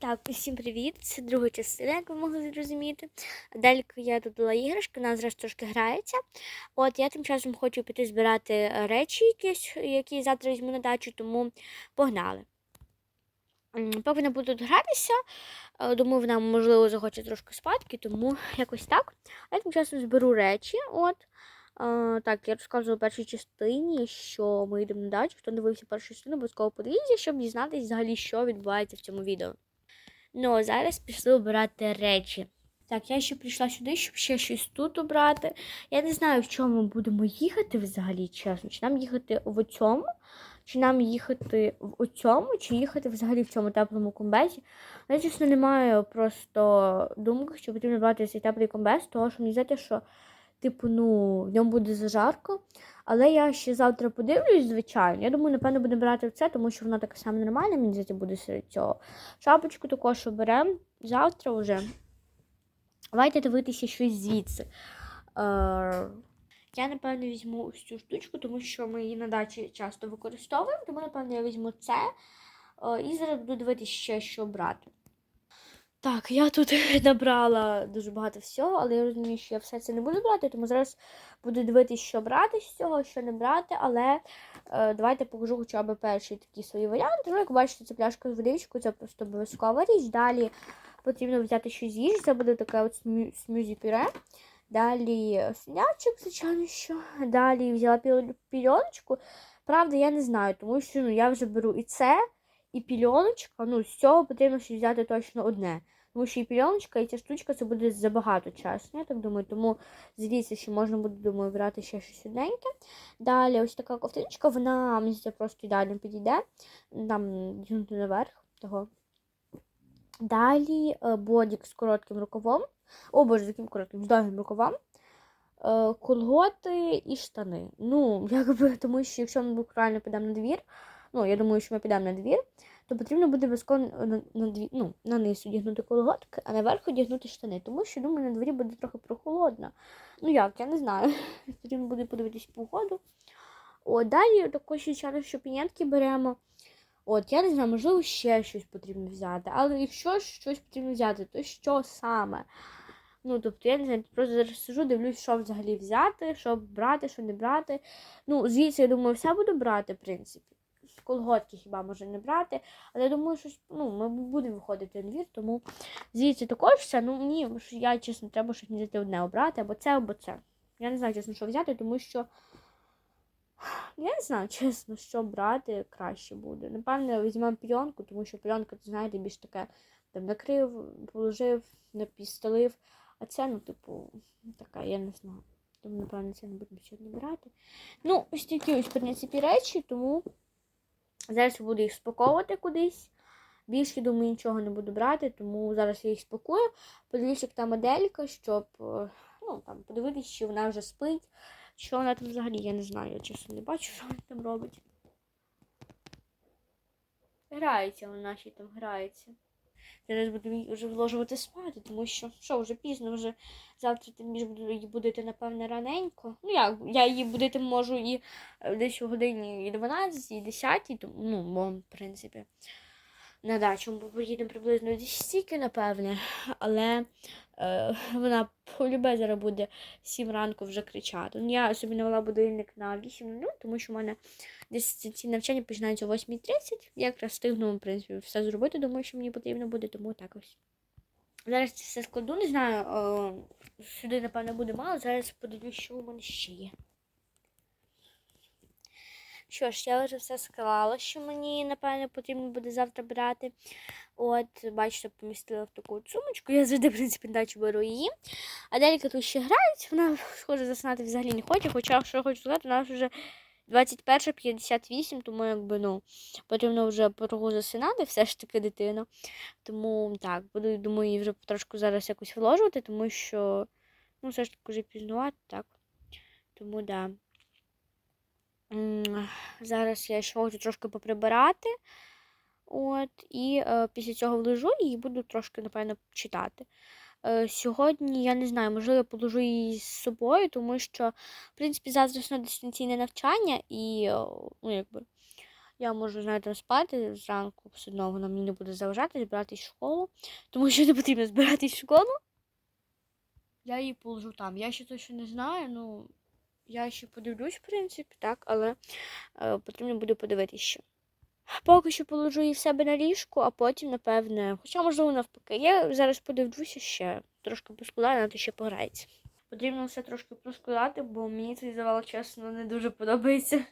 Так, усім привіт! Це друга частина, як ви могли зрозуміти. Далі я додала іграшки, вона зараз трошки грається. От я тим часом хочу піти збирати речі, якісь, які завтра візьму на дачу, тому погнали. Поки не буду гратися, е, думаю, вона, можливо, захоче трошки спадки, тому якось так. А я тим часом зберу речі. От. Е, так, я розказувала в першій частині, що ми йдемо на дачу. Хто дивився першу частину, обов'язково подивіться, щоб дізнатися взагалі, що відбувається в цьому відео. Ну, зараз пішли обирати речі. Так, я ще прийшла сюди, щоб ще щось тут обрати. Я не знаю, в чому будемо їхати взагалі, чесно. Чи нам їхати в оцьому, чи нам їхати в оцьому, чи їхати взагалі в цьому теплому комбезі. Я, чесно, не маю просто думки, що потрібно брати цей теплий комбез, тому що мені здається, що, типу, ну, в ньому буде зажарко. Але я ще завтра подивлюсь, звичайно. Я думаю, напевно, буду брати це, тому що воно таке саме нормальне, мені здається, буде серед цього. Шапочку також оберемо завтра вже. Давайте дивитися щось звідси. Е, я, напевно, візьму ось цю штучку, тому що ми її на дачі часто використовуємо, тому, напевно, я візьму це. Е, і зараз буду дивитися ще, що брати. Так, я тут набрала дуже багато всього, але я розумію, що я все це не буду брати, тому зараз буду дивитися, що брати з цього, що не брати. Але е, давайте покажу хоча б перші такі свої варіанти. Ну, як бачите, це пляшка з водичкою, це просто обов'язкова річ. Далі потрібно взяти щось їжі, це буде таке от смюзі пюре. Далі снячок, звичайно, що. Далі взяла піл- пільоночку. Правда, я не знаю, тому що ну, я вже беру і це, і пільоночка. Ну, з цього потрібно ще взяти точно одне. Тому що і пільоночка, і ця штучка це буде забагато часу, я так думаю. Тому звідси ще можна буде, думаю, брати ще щось одненьке. Далі ось така ковтиночка, вона мені просто ідеально підійде. Там дігнути наверх того. Далі е, бодік з коротким рукавом. О, боже, з яким коротким, з довгим рукавом. Е, Колготи і штани. Ну, якби, тому що якщо ми буквально підемо на двір, ну, я думаю, що ми підемо на двір, то потрібно буде обов'язково на, дві, ну, на низ одягнути колготки, а наверх одягнути штани. Тому що, думаю, на дворі буде трохи прохолодно. Ну як, я не знаю. Потрібно буде подивитись погоду. О, далі також звичайно, що пінетки беремо. От, я не знаю, можливо, ще щось потрібно взяти. Але якщо щось потрібно взяти, то що саме? Ну, тобто, я не знаю, просто зараз сижу, дивлюсь, що взагалі взяти, що брати, що не брати. Ну, звідси, я думаю, все буду брати, в принципі. Колготки хіба може не брати. Але думаю, що ну, ми будемо виходити на двір, тому звідси також все. Ну, мені я, чесно, треба щось взяти одне обрати, або це, або це. Я не знаю, чесно, що взяти, тому що. Я не знаю, чесно, що брати краще буде. Напевно, візьмемо пленку, тому що пленка, це знаєте, більш таке там накрив, положив, напістолив. А це, ну, типу, така, я не знаю. Тому, напевно, це не будемо сьогодні брати. Ну, ось такі ось, в принципі, речі, тому зараз буду їх спаковувати кудись. Більше, думаю, нічого не буду брати, тому зараз я їх спакую. Подивлюся, як та моделька, щоб е, ну, там, подивитися, чи вона вже спить. Що вона там взагалі, я не знаю, я чесно не бачу, що вона там робить. Грається вона ще там грається. Зараз буду її вже вложувати спати, тому що що, вже пізно, вже завтра тим більше буду її будити, напевне, раненько. Ну як, я її будити можу і е, десь у годині і 12, і 10, тому, ну, бо, в принципі, на дачу ми поїдемо приблизно десь стільки, напевне, але вона полюбе зараз буде 7 ранку вже кричати. Ну, я собі навела будильник на 8 минут, тому що в мене десь ці навчання починаються о 8.30. Я якраз встигну, в принципі, все зробити, думаю, що мені потрібно буде, тому так ось. Зараз це все складу, не знаю, о, сюди, напевно, буде мало. Зараз подивлюсь, що у мене ще є. Що ж, я вже все склала, що мені, напевно, потрібно буде завтра брати. От, бачите, помістила в таку сумочку. Я завжди, в принципі, дачу беру її. А Делька тут ще грають, вона, схоже, заснати взагалі не хоче, хоча, що я хочу сказати, у нас вже 21.58, тому якби, ну, потрібно вже порогу засинати, все ж таки дитина. Тому так, буду, думаю, її вже трошку зараз якось вложувати, тому що, ну, все ж таки вже пізнувати, так. Тому да. Зараз я ще хочу трошки поприбирати. От, і е, після цього вложу і буду трошки, напевно, читати. Е, сьогодні, я не знаю, можливо, я положу її з собою, тому що, в принципі, завтра на дистанційне навчання, і, е, ну, якби, Я можу, знаєте, спати зранку, все одно вона мені не буде заважати збиратись в школу, тому що не потрібно збиратись в школу. Я її положу там. Я ще точно не знаю, ну я ще подивлюсь, в принципі, так, але е, потрібно буде подивитися ще. Поки що положу її в себе на ліжку, а потім, напевне, хоча, можливо, навпаки. Я зараз подивлюся ще, трошки поскладаю, вона ще пограється. Потрібно все трошки проскладати, бо мені цей завал, чесно, не дуже подобається.